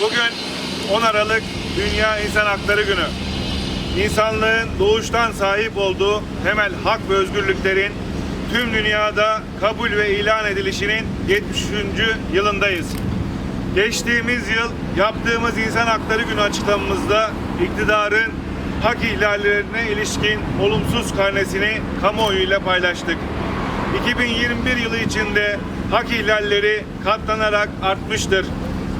Bugün 10 Aralık Dünya İnsan Hakları Günü. İnsanlığın doğuştan sahip olduğu temel hak ve özgürlüklerin tüm dünyada kabul ve ilan edilişinin 73. yılındayız. Geçtiğimiz yıl yaptığımız İnsan Hakları Günü açıklamamızda iktidarın hak ihlallerine ilişkin olumsuz karnesini kamuoyuyla paylaştık. 2021 yılı içinde hak ihlalleri katlanarak artmıştır.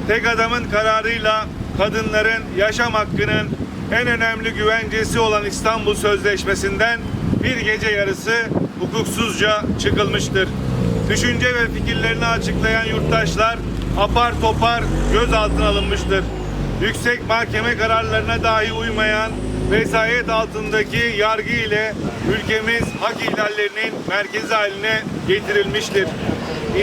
Tek adamın kararıyla kadınların yaşam hakkının en önemli güvencesi olan İstanbul Sözleşmesi'nden bir gece yarısı hukuksuzca çıkılmıştır. Düşünce ve fikirlerini açıklayan yurttaşlar apar topar gözaltına alınmıştır. Yüksek mahkeme kararlarına dahi uymayan vesayet altındaki yargı ile ülkemiz hak ihlallerinin merkezi haline getirilmiştir.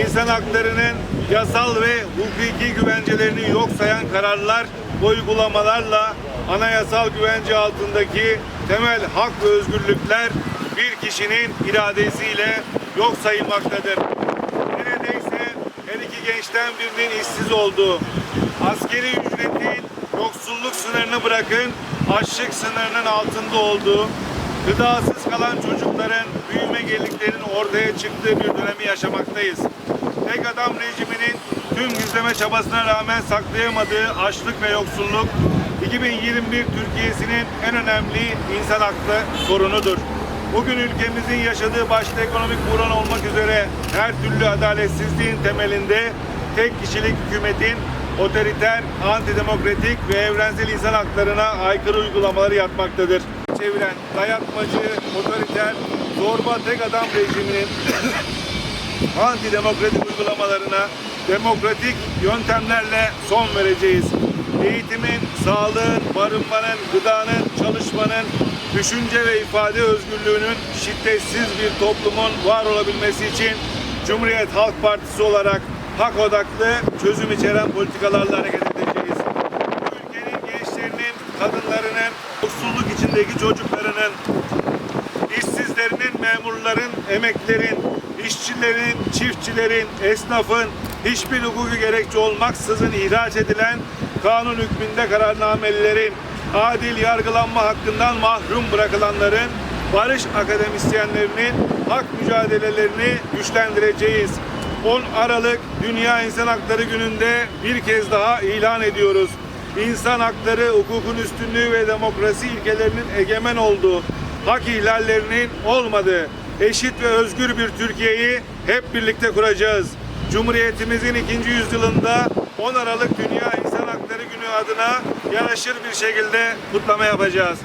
İnsan haklarının yasal ve hukuki güvencelerini yok sayan kararlar uygulamalarla anayasal güvence altındaki temel hak ve özgürlükler bir kişinin iradesiyle yok sayılmaktadır. Neredeyse her iki gençten birinin işsiz olduğu, askeri ücretin yoksulluk sınırını bırakın açlık sınırının altında olduğu, gıdasız kalan çocukların büyüme geliklerinin ortaya çıktığı bir dönemi yaşamaktayız. Tek adam rejiminin tüm gizleme çabasına rağmen saklayamadığı açlık ve yoksulluk 2021 Türkiye'sinin en önemli insan haklı sorunudur. Bugün ülkemizin yaşadığı başta ekonomik buhran olmak üzere her türlü adaletsizliğin temelinde tek kişilik hükümetin otoriter, antidemokratik ve evrensel insan haklarına aykırı uygulamaları yapmaktadır. Çeviren dayatmacı, otoriter, zorba tek adam rejiminin antidemokratik uygulamalarına demokratik yöntemlerle son vereceğiz. Eğitimin, sağlığın, barınmanın, gıdanın, çalışmanın, düşünce ve ifade özgürlüğünün şiddetsiz bir toplumun var olabilmesi için Cumhuriyet Halk Partisi olarak hak odaklı çözüm içeren politikalarla hareket edeceğiz. Ülkenin gençlerinin, kadınlarının, yoksulluk içindeki çocuklarının, memurların, emeklerin, işçilerin, çiftçilerin, esnafın hiçbir hukuki gerekçe olmaksızın ihraç edilen kanun hükmünde kararnamelilerin, adil yargılanma hakkından mahrum bırakılanların, barış akademisyenlerinin hak mücadelelerini güçlendireceğiz. 10 Aralık Dünya İnsan Hakları Günü'nde bir kez daha ilan ediyoruz. İnsan hakları, hukukun üstünlüğü ve demokrasi ilkelerinin egemen olduğu, hak ihlallerinin olmadığı, eşit ve özgür bir Türkiye'yi hep birlikte kuracağız. Cumhuriyetimizin ikinci yüzyılında 10 Aralık Dünya İnsan Hakları Günü adına yaraşır bir şekilde kutlama yapacağız.